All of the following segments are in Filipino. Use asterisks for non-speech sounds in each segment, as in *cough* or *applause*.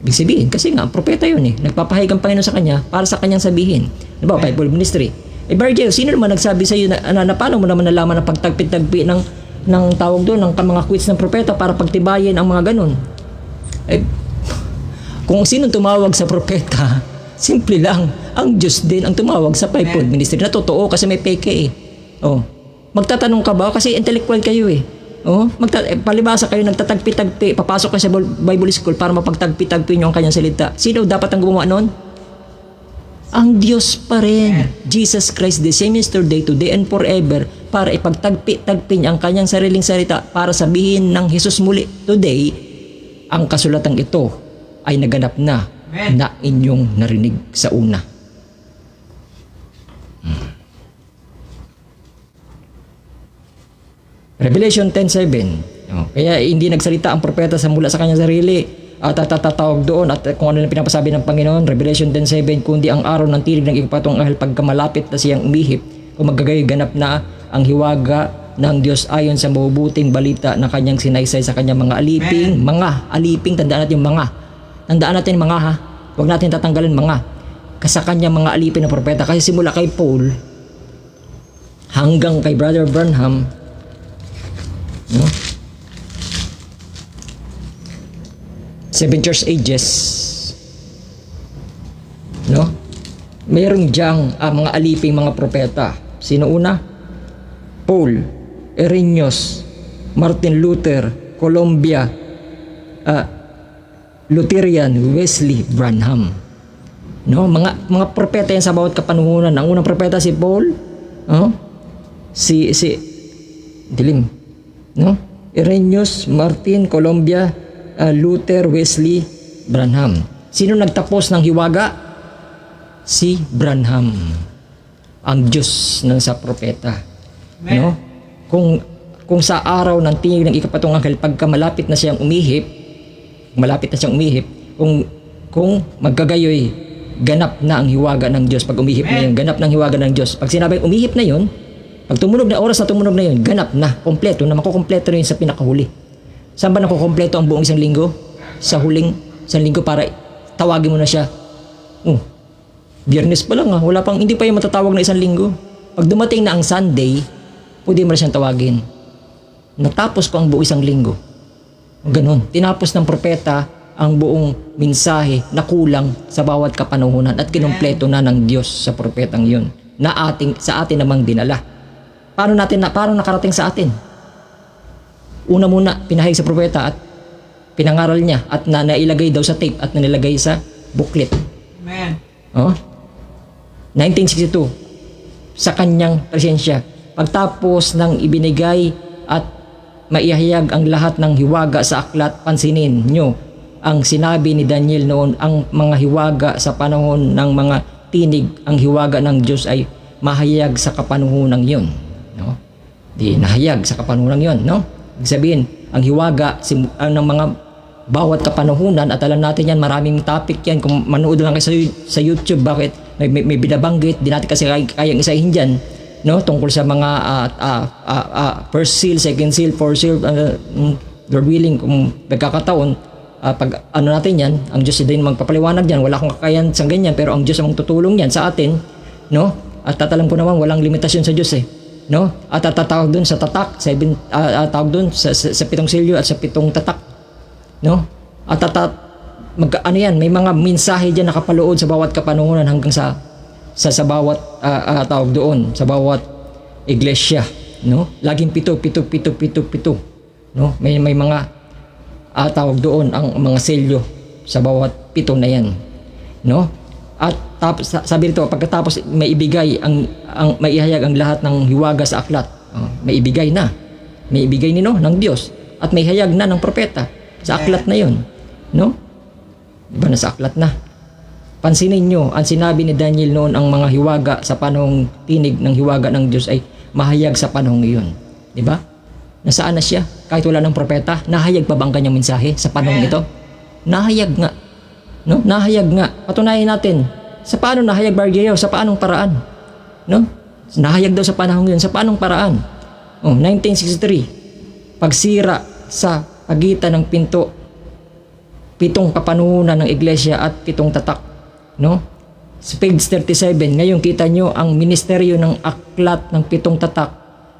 Ibig sabihin, kasi nga, propeta yun eh. Nagpapahayag ang Panginoon sa kanya para sa kanyang sabihin. Di ba, Bible ministry. Eh, Bargeo, sino naman nagsabi sa iyo na, na, na paano mo naman nalaman ang pagtagpi-tagpi ng, ng tawag doon, ng mga quits ng propeta para pagtibayin ang mga ganun? Eh, *laughs* kung sino tumawag sa propeta, *laughs* simple lang, ang Diyos din ang tumawag sa fivefold ministry na totoo kasi may peke eh. Oh. Magtatanong ka ba? Kasi intellectual kayo eh. Oh, magta eh, palibasa kayo nagtatagpi-tagpi, papasok kayo sa Bible school para mapagtagpi-tagpi niyo ang kanyang salita. Sino dapat ang gumawa noon? Ang Diyos pa rin. Jesus Christ, the same yesterday, today, and forever, para ipagtagpi-tagpi niya ang kanyang sariling salita para sabihin ng Jesus muli, today, ang kasulatang ito ay naganap na Amen. na inyong narinig sa una. Hmm. Revelation 10.7 oh, Kaya hindi nagsalita ang propeta sa mula sa kanyang sarili. At tatatawag doon at kung ano na pinapasabi ng Panginoon Revelation 10.7 kundi ang araw ng tinig ng ikapatong ahal pagka malapit na siyang umihip kung magagay ganap na ang hiwaga ng Diyos ayon sa mabubuting balita na kanyang sinaysay sa kanyang mga aliping mga aliping tandaan natin yung mga. Tandaan natin mga ha? Huwag natin tatanggalin mga. Sa kanyang mga alipin na propeta. Kasi simula kay Paul hanggang kay Brother Branham no? Seven Church Ages no? Mayroong diyang ah, mga aliping mga propeta. Sino una? Paul, Irenaeus, Martin Luther, Columbia, ah, Lutheran, Wesley, Branham. No, mga mga propeta yan sa bawat kapanuhunan. Ang unang propeta si Paul, no? Si si dilim, no? Irenaeus, Martin, Columbia, ah, Luther, Wesley, Branham. Sino nagtapos ng hiwaga? Si Branham. Ang Diyos ng sa propeta. No? Kung kung sa araw ng tinig ng ikapatong anghel pagka malapit na siyang umihip, malapit na siyang umihip, kung kung magkagayoy ganap na ang hiwaga ng Diyos pag umihip na yun, ganap ng hiwaga ng Diyos. Pag sinabing umihip na yun, pag tumunog na oras na tumunog na yun, ganap na, kompleto na makukompleto na yun sa pinakahuli. Saan ba nakukompleto ang buong isang linggo? Sa huling isang linggo para tawagin mo na siya. Oh, biyernes pa lang ah, wala pang, hindi pa yung matatawag na isang linggo. Pag dumating na ang Sunday, pwede mo na siyang tawagin. Natapos ko ang buong isang linggo. Ganon. Tinapos ng propeta ang buong mensahe na kulang sa bawat kapanuhunan at kinumpleto na ng Diyos sa propetang yun na ating, sa atin namang dinala. Paano natin na, paano nakarating sa atin? Una muna, pinahayag sa propeta at pinangaral niya at na nailagay daw sa tape at nilagay sa booklet. Amen. Oh? 1962 sa kanyang presensya. Pagtapos ng ibinigay at maihayag ang lahat ng hiwaga sa aklat, pansinin nyo ang sinabi ni Daniel noon, ang mga hiwaga sa panahon ng mga tinig, ang hiwaga ng Diyos ay mahayag sa kapanuhunang yun. Di nahayag sa kapanuhunang yun. No? Ibig sabihin, ang hiwaga sim- ang ng mga bawat kapanuhunan at alam natin yan maraming topic yan kung manood lang kayo sa, sa YouTube bakit may, may, may binabanggit di natin kasi kay, kayang isahin dyan no tungkol sa mga ah, ah, ah, ah, first seal second seal fourth seal uh, Lord willing kung nagkakataon ah, pag ano natin yan ang Diyos din magpapaliwanag yan wala akong kakayan sa ganyan pero ang Diyos ang tutulong yan sa atin no at tatalam ko naman walang limitasyon sa Diyos eh no at tatatawag dun sa tatak seven ah, tawag dun sa, sa, sa pitong silyo at sa pitong tatak no? At at, mag ano yan, may mga mensahe diyan nakapaloob sa bawat kapanuhunan hanggang sa sa sa bawat ah, ah, tawag doon, sa bawat iglesia, no? Laging pito, pito, pito, pito, pito, no? May may mga ah, tawag doon ang mga selyo sa bawat pito na yan, no? At tapos sa- sabi rito pagkatapos may ibigay ang ang may ihayag ang lahat ng hiwaga sa aklat. Oh, may ibigay na. May ibigay nino ng Diyos at may hayag na ng propeta sa aklat na 'yon. No? Diba nasa aklat na? Pansinin nyo, ang sinabi ni Daniel noon ang mga hiwaga sa panahong tinig ng hiwaga ng Diyos ay mahayag sa panahong iyon. Di ba? Nasaan na siya? Kahit wala ng propeta, nahayag pa ba ang kanyang mensahe sa panahong ito? Nahayag nga. No? Nahayag nga. Patunayan natin. Sa paano nahayag Bargeo? Sa paanong paraan? No? Nahayag daw sa panahong yun. Sa paanong paraan? Oh, 1963. Pagsira sa pagitan ng pinto pitong kapanuhunan ng iglesia at pitong tatak. No? Sa page 37, ngayon kita nyo ang ministeryo ng aklat ng pitong tatak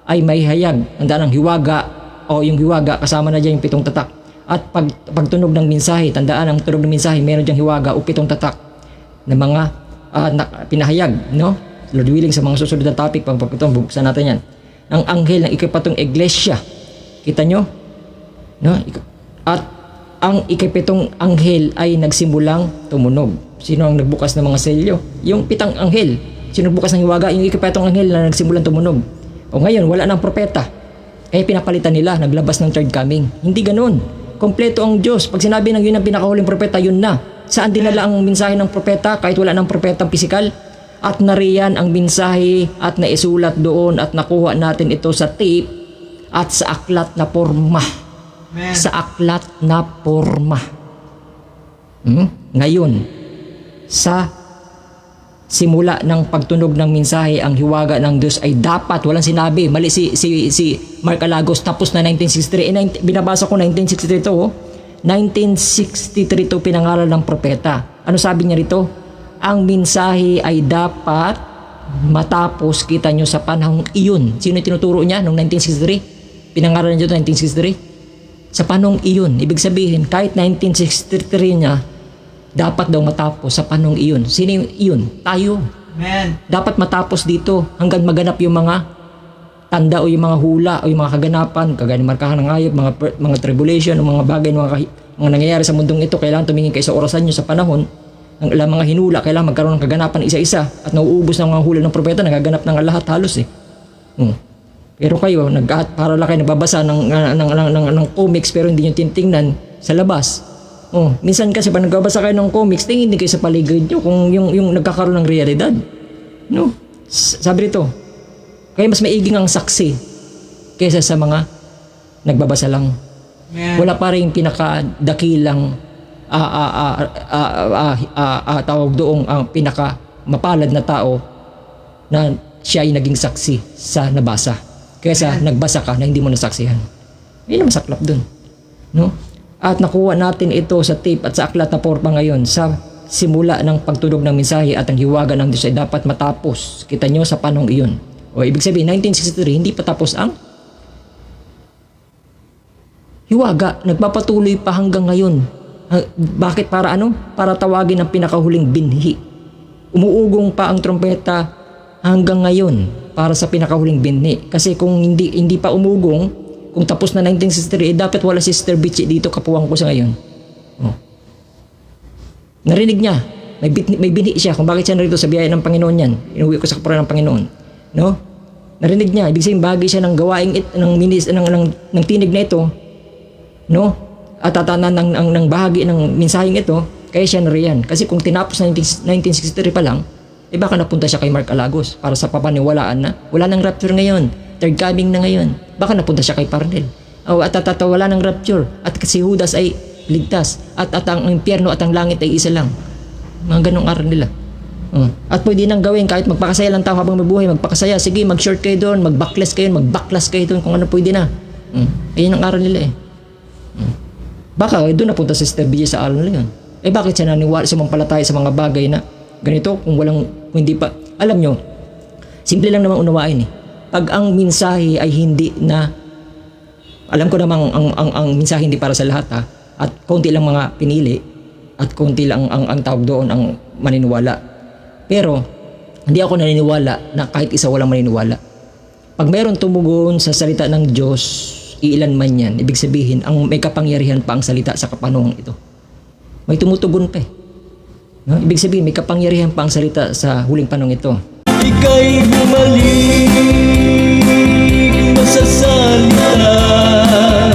ay may hayag. Ang hiwaga o yung hiwaga kasama na dyan yung pitong tatak. At pag, pagtunog ng mensahe, tandaan ang tunog ng mensahe, meron diyang hiwaga o pitong tatak na mga ah, na, pinahayag. No? Lord willing sa mga susunod na topic, pag pagkutong bubuksan natin yan. Ang anghel ng ikapatong iglesia. Kita nyo? No? At ang ikapitong anghel ay nagsimulang tumunog. Sino ang nagbukas ng mga selyo? Yung pitang anghel. Sino nagbukas ng hiwaga? Yung ikapitong anghel na nagsimulang tumunog. O ngayon, wala nang propeta. Kaya pinapalitan nila, naglabas ng third coming. Hindi ganun. Kompleto ang Diyos. Pag sinabi ng yun ang pinakahuling propeta, yun na. Saan dinala ang mensahe ng propeta kahit wala ng propetang pisikal? At nariyan ang mensahe at naisulat doon at nakuha natin ito sa tape at sa aklat na porma. Amen. Sa aklat na porma. Hmm? Ngayon, sa simula ng pagtunog ng mensahe ang hiwaga ng Diyos ay dapat walang sinabi. Mali si si si Mark Alagos tapos na 1963 eh, 19 binabasa ko 1963 to oh. 1963 to pinangalan ng propeta. Ano sabi niya rito? Ang mensahe ay dapat matapos kita nyo sa panahong iyon. Sino tinuturo niya noong 1963 pinangalan niya dito 1963 sa panahong iyon ibig sabihin kahit 1963 niya dapat daw matapos sa panong iyon. Sino iyon? Tayo. Amen. Dapat matapos dito hanggang maganap yung mga tanda o yung mga hula o yung mga kaganapan, kagaya ng markahan ng hayop, mga, mga tribulation, o mga bagay, mga, mga nangyayari sa mundong ito, kailangan tumingin kayo sa orasan nyo sa panahon. Ang ilang mga hinula, kailangan magkaroon ng kaganapan isa-isa at nauubos ng mga hula ng propeta, nagaganap ng lahat halos eh. Hmm. Pero kayo, nag para lang kayo nagbabasa ng, ng, ng, ng, ng, ng comics pero hindi nyo tinitingnan sa labas. Oh, minsan kasi pag nagbabasa kayo ng comics, tingin din kayo sa paligid nyo kung yung, yung nagkakaroon ng realidad. No? Sabi rito, kaya mas maiging ang saksi kaysa sa mga nagbabasa lang. Man. Wala pa rin pinakadakilang ah, ah, ah, ah, ah, ah, ah, tawag doong ang pinaka mapalad na tao na siya ay naging saksi sa nabasa kaysa Man. nagbasa ka na hindi mo nasaksihan. Yun ang masaklap dun. No? At nakuha natin ito sa tape at sa aklat na porpa ngayon sa simula ng pagtunog ng mensahe at ang hiwaga ng Diyos ay dapat matapos. Kita nyo sa panong iyon. O ibig sabihin, 1963, hindi pa tapos ang hiwaga. Nagpapatuloy pa hanggang ngayon. Bakit para ano? Para tawagin ang pinakahuling binhi. Umuugong pa ang trompeta hanggang ngayon para sa pinakahuling binhi. Kasi kung hindi hindi pa umugong, kung tapos na 1963, eh, dapat wala si Sister Bitchy dito, kapuwang ko sa ngayon. Oh. Narinig niya. May, bit, may binhi siya kung bakit siya narito sa biyaya ng Panginoon yan. Inuwi ko sa kapura ng Panginoon. No? Narinig niya. Ibig sabihin, bagay siya ng gawaing it, ng, minis, ng, ng, ng tinig na ito. No? At tatanan ng, ng, ng bahagi ng mensaheng ito, kaya siya nariyan. Kasi kung tinapos na 19, 1963 pa lang, eh baka napunta siya kay Mark Alagos para sa papaniwalaan na wala nang rapture ngayon. Third coming na ngayon. Baka napunta siya kay Parnell. O at at, at wala nang rapture. At si Judas ay ligtas. At at ang impyerno at ang langit ay isa lang. Mga ganong aral nila. Oh. At pwede nang gawin kahit magpakasaya lang tao habang mabuhay, magpakasaya. Sige, mag-short kayo doon, mag-backless kayo, mag-backlash kayo doon kung ano pwede na. Mm. Ayun ang aral nila eh. Mm. Baka eh, doon napunta si Sister BJ sa aral nila yun. Eh bakit siya naniwala sumampalataya sa mga bagay na ganito kung walang, kung hindi pa. Alam nyo, simple lang naman unawain eh. Pag ang mensahe ay hindi na alam ko namang ang, ang, ang mensahe hindi para sa lahat ha, at konti lang mga pinili at konti lang ang, ang tawag doon ang maniniwala. Pero hindi ako naniniwala na kahit isa walang maniniwala. Pag meron tumugon sa salita ng Diyos, iilan man yan, ibig sabihin, ang may kapangyarihan pa ang salita sa kapanahon ito. May tumutugon pa eh. No? Ibig sabihin, may kapangyarihan pa ang salita sa huling panahon ito. Ika'y bumalik gelmez